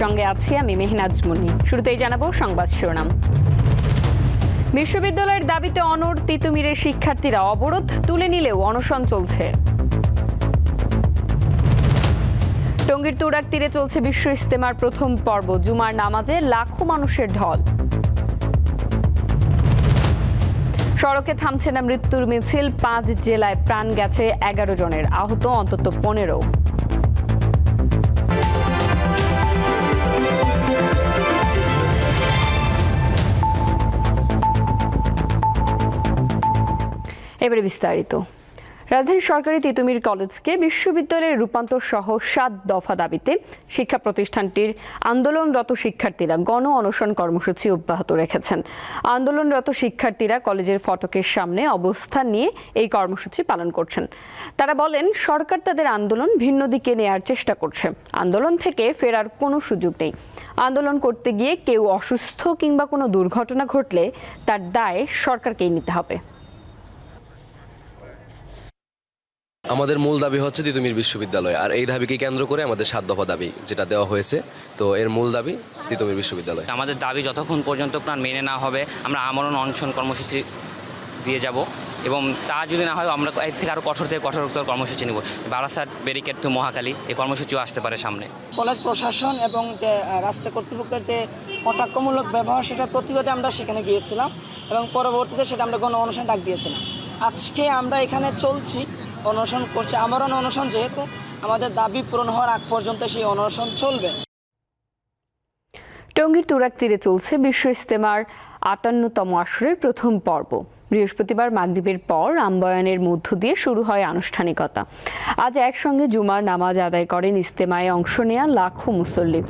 সঙ্গে আছি আমি মেহনাজ মুনি শুরুতেই জানাব সংবাদ শিরোনাম। বিশ্ববিদ্যালয়ের দাবিতে অনড় তিতুমিরের শিক্ষার্থীরা অবরোধ তুলে নিলেও অনশন চলছে। টঙ্গীর তুরাক তীরে চলছে বিশ্ব ইস্তেমার প্রথম পর্ব। জুমার নামাজে লাখো মানুষের ঢল। সড়কে থামছে না মৃত্যুর মিছিল, পাঁচ জেলায় প্রাণ গেছে এগারো জনের। আহত অন্তত পনেরো। এবারে বিস্তারিত। রাজধানীর সরকারি তিতুমির কলেজকে বিশ্ববিদ্যালয়ে রূপান্তর সহ সাত দফা দাবিতে শিক্ষা প্রতিষ্ঠানটির আন্দোলনরত শিক্ষার্থীরা গণ অনশন কর্মসূচি অব্যাহত রেখেছেন। আন্দোলনরত শিক্ষার্থীরা কলেজের ফটকের সামনে অবস্থান নিয়ে এই কর্মসূচি পালন করছেন। তারা বলেন, সরকার তাদের আন্দোলন ভিন্ন দিকে নেয়ার চেষ্টা করছে। আন্দোলন থেকে ফেরার কোনো সুযোগ নেই। আন্দোলন করতে গিয়ে কেউ অসুস্থ কিংবা কোনো দুর্ঘটনা ঘটলে তার দায় সরকারকেই নিতে হবে। আমাদের মূল দাবি হচ্ছে তিতুমির বিশ্ববিদ্যালয়। আর এই দাবিকে কেন্দ্র করে আমাদের সাত দফা দাবি যেটা দেওয়া হয়েছে। তো এর মূল দাবি তিতুমির বিশ্ববিদ্যালয়। আমাদের দাবি যতক্ষণ পর্যন্ত প্রাণ মেনে না হবে আমরা আমরণ অনশন কর্মসূচি দিয়ে যাব এবং তা যদি না হয় আমরা এর থেকে আরও কঠোর থেকে কঠোরতর কর্মসূচি নেব। বারাসাত ব্যারিকেড টু মহাকালী এই কর্মসূচিও আসতে পারে সামনে। কলেজ প্রশাসন এবং যে রাষ্ট্র কর্তৃপক্ষের যে কটাক্ষমূলক ব্যবহার সেটার প্রতিবাদে আমরা সেখানে গিয়েছিলাম এবং পরবর্তীতে সেটা আমরা গণ অনশন ডাক দিয়েছিলাম। আজকে আমরা এখানে চলছি অনশন করছে। আমরণ অনশন যেহেতু আমাদের দাবি পূরণ হওয়ার আগ পর্যন্ত সেই অনশন চলবে। টঙ্গীর তুরাক তীরে চলছে বিশ্ব ইস্তেমার আটান্নতম আসরের প্রথম পর্ব। বৃহস্পতিবার মাগরিবের পর আম্বয়ানের মধ্য দিয়ে শুরু হয় আনুষ্ঠানিকতা। আজ একসঙ্গে জুমার নামাজ আদায় করেন ইস্তেমায় অংশ নেয়া লাখো মুসল্লি।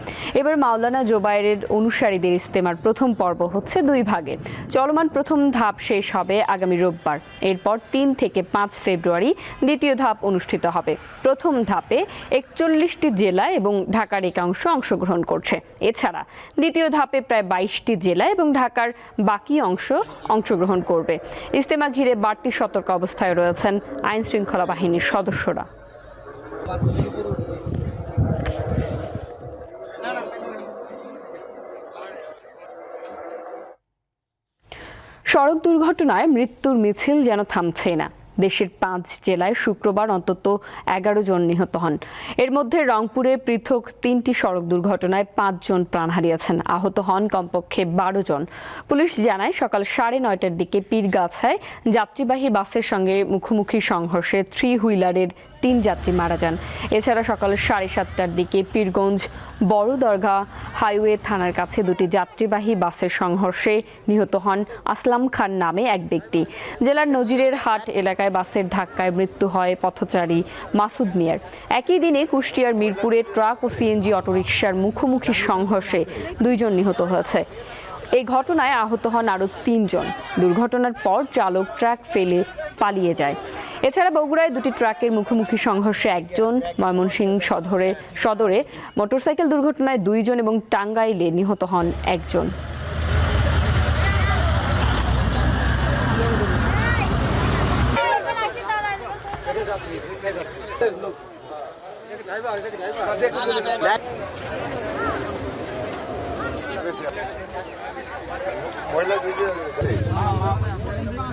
এবার মাওলানা জোবায়ের অনুসারীদের ইস্তেমার প্রথম পর্ব হচ্ছে দুই ভাগে। চলমান প্রথম ধাপ শেষ হবে আগামী রোববার। এরপর তিন থেকে পাঁচ ফেব্রুয়ারি দ্বিতীয় ধাপ অনুষ্ঠিত হবে। প্রথম ধাপে একচল্লিশটি জেলা এবং ঢাকার একাংশ অংশগ্রহণ করছে। এছাড়া দ্বিতীয় ধাপে প্রায় বাইশটি জেলা এবং ঢাকার বাকি অংশ অংশগ্রহণ করবে। ইস্তেমা ঘিরে বাড়তি সতর্ক অবস্থায় রয়েছেন আইন শৃঙ্খলা বাহিনীর সদস্যরা। সড়ক দুর্ঘটনায় মৃত্যুর মিছিল যেন থামছেই না। দেশের পাঁচ জেলায় শুক্রবার অন্তত এগারো জন নিহত হন। এর মধ্যে রংপুরে পৃথক তিনটি সড়ক দুর্ঘটনায় পাঁচজন প্রাণ হারিয়েছেন। আহত হন কমপক্ষে বারো জন। পুলিশ জানায়, সকাল সাড়ে নয়টার দিকে পীরগাছায় যাত্রীবাহী বাসের সঙ্গে মুখোমুখি সংঘর্ষে থ্রি হুইলারের তিন যাত্রী মারা যান। এছাড়া সকাল সাড়ে সাতটার দিকে পীরগঞ্জ বড় দরগা হাইওয়ে থানার কাছে দুটি যাত্রীবাহী বাসের সংঘর্ষে নিহত হন আসলাম খান নামে এক ব্যক্তি। জেলার নজিরের হাট এলাকায় বাসের ধাক্কায় মৃত্যু হয় পথচারী মাসুদ মিয়ার। একই দিনে কুষ্টিয়ার মিরপুরে ট্রাক ও সিএনজি অটোরিকশার মুখোমুখি সংঘর্ষে দুইজন নিহত হয়েছে। এই ঘটনায় আহত হন আরও তিনজন। দুর্ঘটনার পর চালক ট্রাক ফেলে পালিয়ে যায়। এছাড়া বগুড়ায় দুটি ট্রাকের মুখোমুখি সংঘর্ষে একজন ময়মনসিংহ সদরে সদরে মোটরসাইকেল দুর্ঘটনায় দুইজন এবং টাঙ্গাইলে নিহত হন একজন।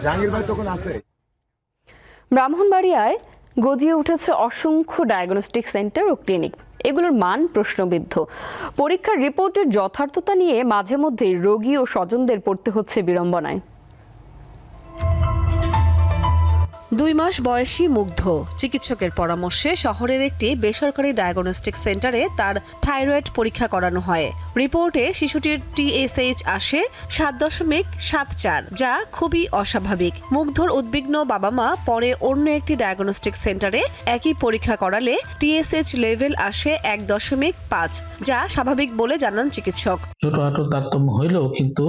জাহাঙ্গীর ভাই তখন আছে। ব্রাহ্মণবাড়িয়ায় গজিয়ে উঠেছে অসংখ্য ডায়াগনস্টিক সেন্টার ও ক্লিনিক এগুলোর মান প্রশ্নবিদ্ধ। পরীক্ষার রিপোর্টের যথার্থতা নিয়ে মাঝে মধ্যে রোগী ও স্বজনদের পড়তে হচ্ছে বিড়ম্বনায়। দুই মাস বয়সী মুগ্ধ। চিকিৎসকের পরামর্শে শহরের একটি বেসরকারি ডায়াগনস্টিক সেন্টারে তার থাইরয়েড পরীক্ষা করানো হয়। রিপোর্টে শিশুটির টিএসএইচ আসে সাত দশমিক সাত চার, যা খুবই অস্বাভাবিক। মুগ্ধর উদ্বিগ্ন বাবা মা পরে অন্য একটি ডায়াগনস্টিক সেন্টারে একই পরীক্ষা করালে টিএসএইচ লেভেল আসে এক দশমিক পাঁচ, যা স্বাভাবিক বলে জানান চিকিৎসক। ছোটখাটো তারতম্য হইলেও কিন্তু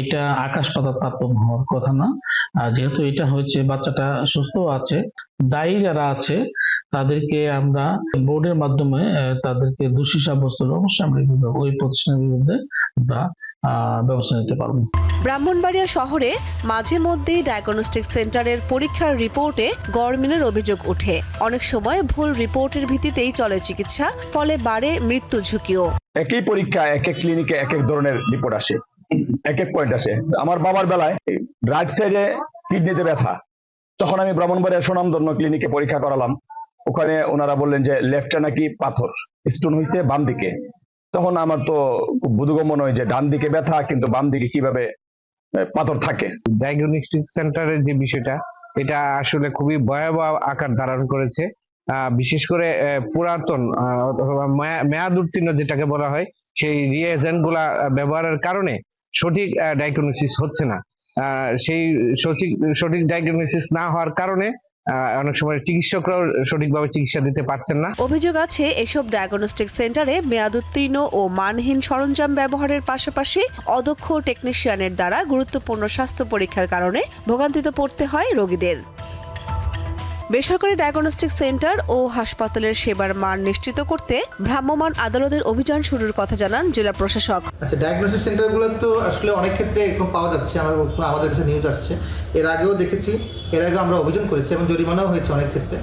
এটা আকাশ পাতার তারতম্য হওয়ার কথা না। যেহেতু এটা হচ্ছে বাচ্চাটা সুস্থ আছে দায়ী যারা আছে তাদেরকে আমরা বোর্ডের মাধ্যমে তাদেরকে দোষী সাব্যস্ত অবশ্যই আমরা ওই প্রতিষ্ঠানের বিরুদ্ধে আমরা আহ, ব্যবস্থা নিতে পারব। ব্রাহ্মণবাড়িয়া শহরে মাঝে মধ্যেই ডায়াগনস্টিক সেন্টারের পরীক্ষার রিপোর্টে গড়মিলের অভিযোগ ওঠে। অনেক সময় ভুল রিপোর্টের ভিত্তিতেই চলে চিকিৎসা ফলে বাড়ে মৃত্যু ঝুঁকিও। একই পরীক্ষা এক এক ক্লিনিকে এক এক ধরনের রিপোর্ট আসে এক এক পয়েন্ট আসে। আমার বাবার বেলায় রাইট সাইডে কিডনিতে ব্যথা তখন আমি ব্রাহ্মণবাড়িয়া সুনামধন্য ক্লিনিকে পরীক্ষা করালাম। ওখানে ওনারা বললেন যে লেফটে নাকি পাথর স্টোন হয়েছে বাম দিকে। তখন আমার তো খুব বোধগম্য নয় যে, ডান দিকে ব্যথা, কিন্তু বাম দিকে কীভাবে পাথর থাকে। ডায়াগনস্টিক সেন্টারের যে বিষয়টা, এটা আসলে খুবই ভয়াবহ আকার ধারণ করেছে। বিশেষ করে পুরাতন মেয়াদ উত্তীর্ণ যেটাকে বলা হয়, সেই রিয়েজেন্টগুলা ব্যবহারের কারণে সঠিক ডায়াগনোসিস হচ্ছে না। সেই সঠিক সঠিক ডায়াগনোসিস না হওয়ার কারণে অনেক সময় চিকিৎসকরাও সঠিকভাবে চিকিৎসা দিতে পারছেন না। অভিযোগ আছে, এসব ডায়াগনস্টিক সেন্টারে মেয়াদ উত্তীর্ণ ও মানহীন সরঞ্জাম ব্যবহারের পাশাপাশি অদক্ষ টেকনিশিয়ানের দ্বারা গুরুত্বপূর্ণ স্বাস্থ্য পরীক্ষার কারণে ভোগান্তিতে পড়তে হয় রোগীদের। বেসরকারি ডায়াগনস্টিক সেন্টার ও হাসপাতালের সেবার মান নিশ্চিত করতে ভ্রাম্যমাণ আদালতের অভিযান শুরুর কথা জানান জেলা প্রশাসক। আচ্ছা ডায়াগনোসিস সেন্টারগুলো তো আসলে অনেক ক্ষেত্রে এরকম পাওয়া যাচ্ছে, আমার আমাদের কাছে নিউজ আসছে। এর আগেও দেখেছি, এর আগেও আমরা অভিযান করেছি এবং জরিমানাও হয়েছে অনেক ক্ষেত্রে।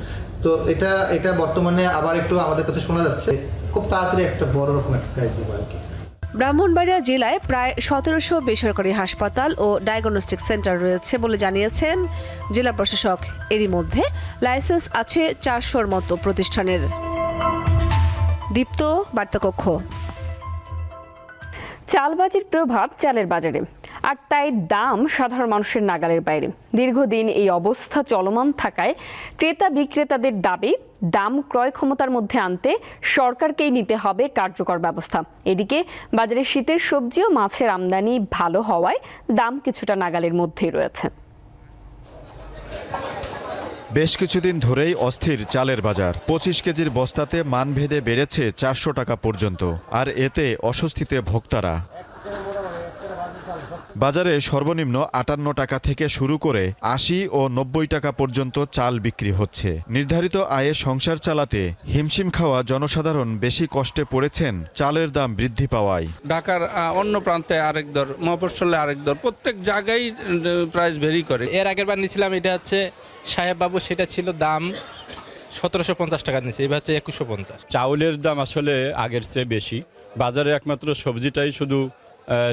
তো এটা এটা বর্তমানে আবার একটু আমাদের কাছে শোনা যাচ্ছে, খুব তাড়াতাড়ি একটা বড় রকম একটা দেবো আর কি। ব্রাহ্মণবাড়িয়া জেলায় প্রায় সতেরোশো বেসরকারি হাসপাতাল ও ডায়াগনস্টিক সেন্টার রয়েছে বলে জানিয়েছেন জেলা প্রশাসক। এরই মধ্যে লাইসেন্স আছে চারশোর মতো প্রতিষ্ঠানের। দীপ্ত, বার্তাকক্ষ। চালবাজির প্রভাব চালের বাজারে। আর তাই দাম সাধারণ মানুষের নাগালের বাইরে। দীর্ঘদিন এই অবস্থা চলমান থাকায় ক্রেতা বিক্রেতাদের দাবি, দাম ক্রয় ক্ষমতার মধ্যে আনতে সরকারকেই নিতে হবে কার্যকর ব্যবস্থা। এদিকে বাজারে শীতের সবজি ও মাছের আমদানি ভালো হওয়ায় দাম কিছুটা নাগালের মধ্যেই রয়েছে। বেশ কিছুদিন ধরেই অস্থির চালের বাজার। পঁচিশ কেজির বস্তাতে মানভেদে বেড়েছে চারশো টাকা পর্যন্ত। আর এতে অস্বস্তিতে ভোক্তারা। বাজারে সর্বনিম্ন আটান্ন টাকা থেকে শুরু করে আশি ও নব্বই টাকা পর্যন্ত চাল বিক্রি হচ্ছে। নির্ধারিত আয়ে সংসার চালাতে হিমশিম খাওয়া জনসাধারণ বেশি কষ্টে পড়েছেন চালের দাম বৃদ্ধি পাওয়ায়। ঢাকার অন্য প্রান্তে আরেক দর মফস্বলে আরেক দর প্রত্যেক জায়গায় প্রাইস ভেরি করে। এর আগের বার নিয়েছিলাম এটা হচ্ছে সাহেব বাবু সেটা ছিল দাম সতেরোশো পঞ্চাশ টাকা নিচ্ছে এবার হচ্ছে একুশশো পঞ্চাশ। চাউলের দাম আসলে আগের চেয়ে বেশি। বাজারে একমাত্র সবজিটাই শুধু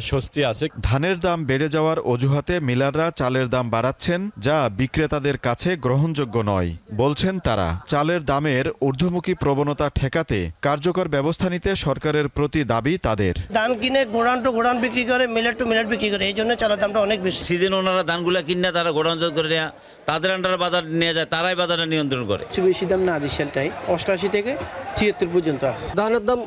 স্বস্তি আছে। ধানের দাম বেড়ে যাওয়ার অজুহাতে মিলাররা চালের দাম বাড়াচ্ছেন যা বিক্রেতাদের কাছে গ্রহণযোগ্য নয় বলছেন তারা। চালের দামের ঊর্ধ্বমুখী প্রবণতা ঠেকাতে কার্যকর ব্যবস্থা নিতে সরকারের প্রতি দাবি তাদের। ধান কিনে গোডাউন টু গোডাউন বিক্রি করে মিলেট টু মিলেট বিক্রি করে এই জন্য চালের দামটা অনেক বেশি। সিজন ওনারা ধানগুলা কিনে তারা গোডাউন করে নেওয়া তাদের আন্ডারে বাজার নিয়ে যায় তারাই বাজারে নিয়ন্ত্রণ করে। বেশি দাম না আদি সেলটাই অষ্টাশি থেকে ছিয়াত্তর পর্যন্ত আছে। ধানের দাম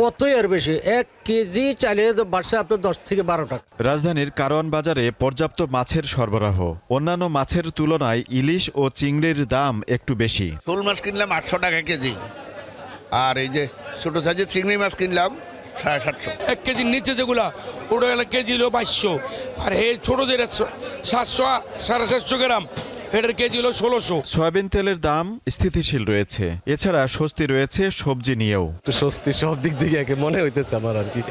কতই আর বেশি? এক কেজি চালিয়ে বাড়ছে আপনার দশ থেকে বারো টাকা। রাজধানীর কারওয়ান বাজারে পর্যাপ্ত মাছের সরবরাহ। অন্যান্য মাছের তুলনায় ইলিশ ও চিংড়ির দাম একটু বেশি। শোল মাছ কিনলাম আটশো টাকা কেজি। আর এই যে ছোট সাইজের চিংড়ি মাছ কিনলাম সাড়ে সাতশো। এক কেজির নিচে যেগুলা ওটা গেলে কেজি হলো বাইশশো। আর হে ছোট যেটা সাতশো সাড়ে সাতশো গ্রাম এটার কেজি হলো ষোলোশো। সয়াবিন তেলের দাম স্থিতিশীল রয়েছে। এছাড়া স্বস্তি রয়েছে সবজি নিয়েও। স্বস্তি সব দিক থেকে একে মনে হইতেছে আমার আর কি।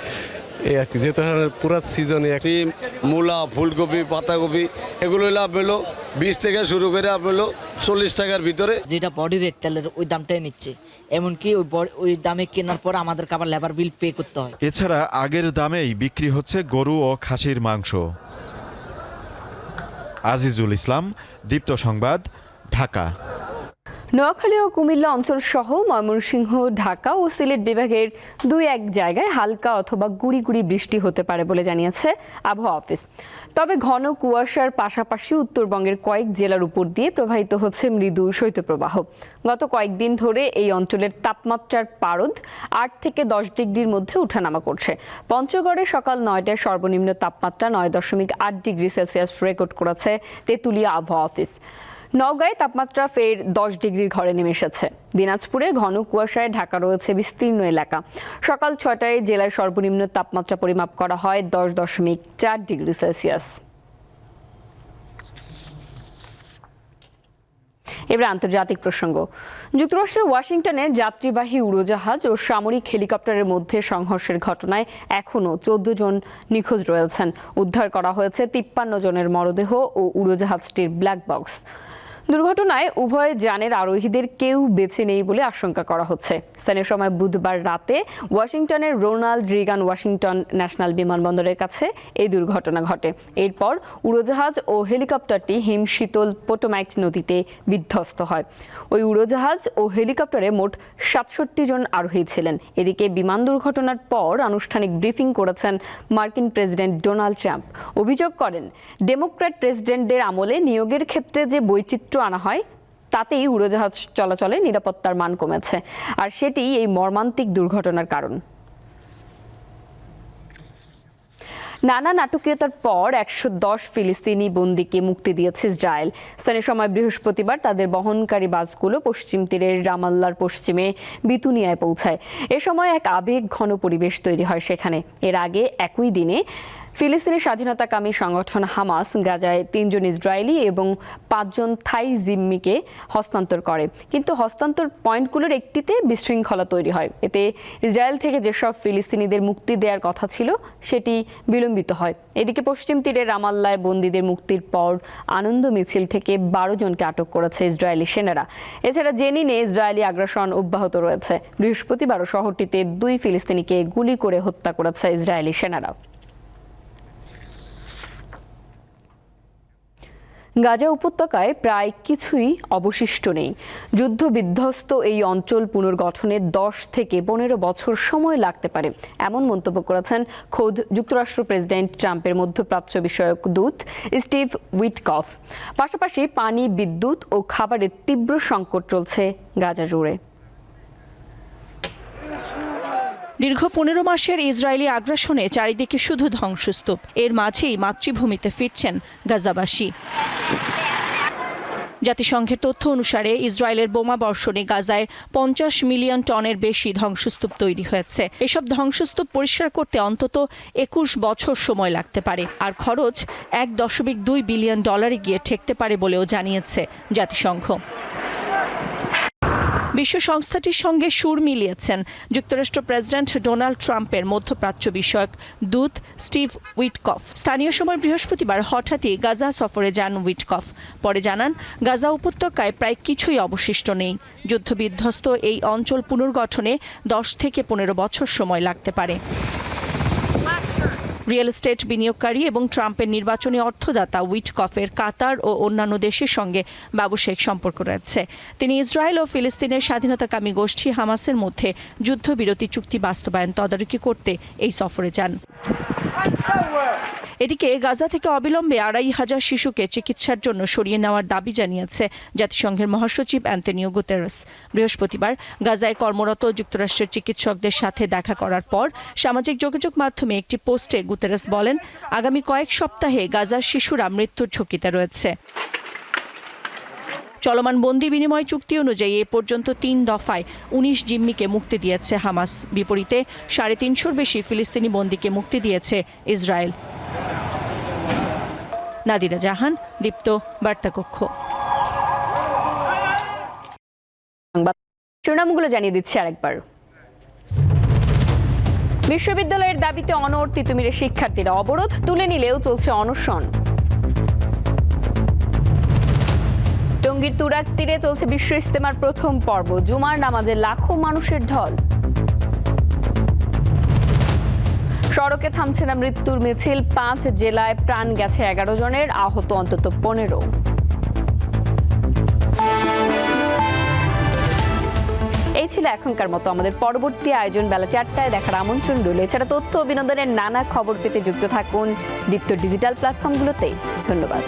এই আর কি যেহেতু পুরো সিজনে সিম মূলা ফুলকপি পাতাকপি এগুলো লাভ পেল বিশ থেকে শুরু করে পেল চল্লিশ টাকার ভিতরে। যেটা বডি রেট তেলের ওই দামটাই নিচ্ছে। এমনকি ওই বড- ওই দামে কেনার পর আমাদের আবার লেবার বিল পে করতে হয়। এছাড়া আগের দামেই বিক্রি হচ্ছে গরু ও খাসির মাংস। আজিজুল ইসলাম দীপ্ত সংবাদ ঢাকা। নোয়াখালী ও কুমিল্লা অঞ্চল সহ ময়মনসিংহ, ঢাকা ও সিলেট বিভাগের দুই এক জায়গায় হালকা অথবা গুড়ি গুড়ি বৃষ্টি হতে পারে বলে জানিয়েছে আবহাওয়া অফিস। তবে ঘন কুয়াশার পাশাপাশি উত্তরবঙ্গের কয়েক জেলার উপর দিয়ে প্রবাহিত হচ্ছে মৃদু শৈত্যপ্রবাহ। গত কয়েকদিন ধরে এই অঞ্চলের তাপমাত্রার পারদ আট থেকে দশ ডিগ্রির মধ্যে ওঠানামা করছে। পঞ্চগড়ে সকাল নয়টায় সর্বনিম্ন তাপমাত্রা নয় দশমিক আট ডিগ্রি সেলসিয়াস রেকর্ড করেছে তেঁতুলিয়া আবহাওয়া অফিস। নওগাঁয় তাপমাত্রা ফের দশ ডিগ্রির ঘরে নেমে এসেছে। দিনাজপুরে ঘন কুয়াশায় ঢাকা রয়েছে বিস্তীর্ণ এলাকা। সকাল ছটায় জেলায় সর্বনিম্ন তাপমাত্রা পরিমাপ করা হয় দশ দশমিক চার ডিগ্রি সেলসিয়াস। এবার আন্তর্জাতিক প্রসঙ্গ। যুক্তরাষ্ট্রের ওয়াশিংটনে যাত্রীবাহী উড়োজাহাজ ও সামরিক হেলিকপ্টারের মধ্যে সংঘর্ষের ঘটনায় এখনও চোদ্দ জন নিখোঁজ রয়েছেন। উদ্ধার করা হয়েছে তিপ্পান্ন জনের মরদেহ ও উড়োজাহাজটির ব্ল্যাক বক্স। দুর্ঘটনায় উভয় যানের আরোহীদের কেউ বেঁচে নেই বলে আশঙ্কা করা হচ্ছে। স্থানীয় সময় বুধবার রাতে ওয়াশিংটনের রোনাল্ড রিগান ওয়াশিংটন ন্যাশনাল বিমানবন্দরের কাছে এই দুর্ঘটনা ঘটে। এরপর উড়োজাহাজ ও হেলিকপ্টারটি হিমশীতল পোটোম্যাক নদীতে বিধ্বস্ত হয়। ওই উড়োজাহাজ ও হেলিকপ্টারে মোট সাতষট্টি জন আরোহী ছিলেন। এদিকে বিমান দুর্ঘটনার পর আনুষ্ঠানিক ব্রিফিং করেছেন মার্কিন প্রেসিডেন্ট ডোনাল্ড ট্রাম্প। অভিযোগ করেন, ডেমোক্র্যাট প্রেসিডেন্টদের আমলে নিয়োগের ক্ষেত্রে যে বৈচিত্র্য আনা হয়, তাতেই উড়োজাহাজ চলাচলে নিরাপত্তার মান কমেছে। আর সেটি এই মর্মান্তিক দুর্ঘটনার কারণ। নানা নাটকীয়তার পর একশো দশ ফিলিস্তিনি বন্দিকে মুক্তি দিয়েছে ইসরায়েল। স্থানীয় সময় বৃহস্পতিবার তাদের বহনকারী বাসগুলো পশ্চিম তীরের রামাল্লার পশ্চিমে বিতুনিয়ায় পৌঁছায়। এ সময় এক আবেগ ঘন পরিবেশ তৈরি হয় সেখানে। এর আগে একই দিনে ফিলিস্তিনি স্বাধীনতাকামী সংগঠন হামাস গাজায় তিনজন ইসরায়েলি এবং পাঁচজন থাই জিম্মিকে হস্তান্তর করে। কিন্তু হস্তান্তর পয়েন্টগুলোর একটিতে বিশৃঙ্খলা তৈরি হয়। এতে ইসরায়েল থেকে যেসব ফিলিস্তিনিদের মুক্তি দেওয়ার কথা ছিল, সেটি বিলম্বিত হয়। এদিকে পশ্চিম তীরে রামাল্লায় বন্দীদের মুক্তির পর আনন্দ মিছিল থেকে বারো জনকে আটক করেছে ইসরায়েলি সেনারা। এছাড়া জেনিনে ইসরায়েলি আগ্রাসন অব্যাহত রয়েছে। বৃহস্পতিবারও শহরটিতে দুই ফিলিস্তিনিকে গুলি করে হত্যা করেছে ইসরায়েলি সেনারা। গাজা উপত্যকায় প্রায় কিছুই অবশিষ্ট নেই। যুদ্ধ বিধ্বস্ত এই অঞ্চল পুনর্গঠনে দশ থেকে পনেরো বছর সময় লাগতে পারে, এমন মন্তব্য করেছেন খোদ যুক্তরাষ্ট্র প্রেসিডেন্ট ট্রাম্পের মধ্যপ্রাচ্য বিষয়ক দূত স্টিভ উইটকফ। পাশাপাশি পানি, বিদ্যুৎ ও খাবারের তীব্র সংকট চলছে গাজা জুড়ে। দীর্ঘ পনেরো মাসের ইসরায়েলি আগ্রাসনে চারিদিকে শুধু ধ্বংসস্তূপ। এর মাঝেই মাতৃভূমিতে ফিরছেন গাজাবাসী। জাতিসংঘের তথ্য অনুসারে ইসরায়েলের বোমা বর্ষণে গাজায় পঞ্চাশ মিলিয়ন টনের বেশি ধ্বংসস্তূপ তৈরি হয়েছে। এসব ধ্বংসস্তূপ পরিষ্কার করতে অন্তত একুশ বছর সময় লাগতে পারে, আর খরচ এক দশমিক দুই বিলিয়ন ডলারে গিয়ে ঠেকতে পারে বলেও জানিয়েছে জাতিসংঘ। বিশ্ব সংস্থাটির সঙ্গে সুর মিলিয়েছেন যুক্তরাষ্ট্র প্রেসিডেন্ট ডোনাল্ড ট্রাম্পের মধ্যপ্রাচ্য বিষয়ক দূত স্টিভ উইটকফ। স্থানীয় সময় বৃহস্পতিবার হঠাৎই গাজা সফরে যান উইটকফ। পরে জানান, গাজা উপত্যকায় প্রায় কিছুই অবশিষ্ট নেই। যুদ্ধবিধ্বস্ত এই অঞ্চল পুনর্গঠনে দশ থেকে পনেরো বছর সময় লাগতে পারে। রিয়েল এস্টেট বিনিয়োগকারী এবং ট্রাম্পের নির্বাচনী অর্থদাতা উইটকফের কাতার ও অন্যান্য দেশের সঙ্গে ব্যবসায়িক সম্পর্ক রয়েছে। তিনি ইসরায়েল ও ফিলিস্তিনের স্বাধীনতাকামী গোষ্ঠী হামাসের মধ্যে যুদ্ধবিরতি চুক্তি বাস্তবায়ন তদারকি করতে এই সফরে যান। এদিকে গাজা থেকে অবিলম্বে আড়াই হাজার শিশুকে চিকিৎসার জন্য সরিয়ে নেওয়ার দাবি জানিয়েছে জাতিসংঘের মহাসচিব অ্যান্টনিও গুতেরেস। বৃহস্পতিবার গাজায় কর্মরত যুক্তরাষ্ট্রের চিকিৎসকদের সাথে দেখা করার পর সামাজিক যোগাযোগ মাধ্যমে একটি পোস্টে গুতেরেস বলেন, আগামী কয়েক সপ্তাহে গাজার শিশুরা মৃত্যুর ঝুঁকিতে রয়েছে। চলমান বন্দি বিনিময় চুক্তি অনুযায়ী এ পর্যন্ত তিন দফায় উনিশ জিম্মিকে মুক্তি দিয়েছে হামাস। বিপরীতে সাড়ে তিনশোর বেশি ফিলিস্তিনি বন্দিকে মুক্তি দিয়েছে ইসরায়েল। নাদিরা জাহান, দীপ্ত বার্তাকক্ষ শিরোনামগুলো জানিয়ে দিচ্ছি আরেকবার। বিশ্ববিদ্যালয়ের দাবিতে অনড় তিতুমিরের শিক্ষার্থীরা অবরোধ তুলে নিলেও চলছে অনশন। টঙ্গীর তুরাগ তীরে চলছে বিশ্ব ইস্তেমার প্রথম পর্ব। জুমার নামাজে লাখো মানুষের ঢল। সড়কে থামছে না মৃত্যুর মিছিল। পাঁচ জেলায় প্রাণ গেছে এগারো জনের, আহত অন্তত পনেরো। এই ছিল এখনকার মতো আমাদের পরবর্তী আয়োজন বেলা চারটায় দেখার আমন্ত্রণ রইল। এছাড়া তথ্য ও বিনোদনের নানা খবর পেতে যুক্ত থাকুন দীপ্ত ডিজিটাল প্ল্যাটফর্মগুলোতে। ধন্যবাদ।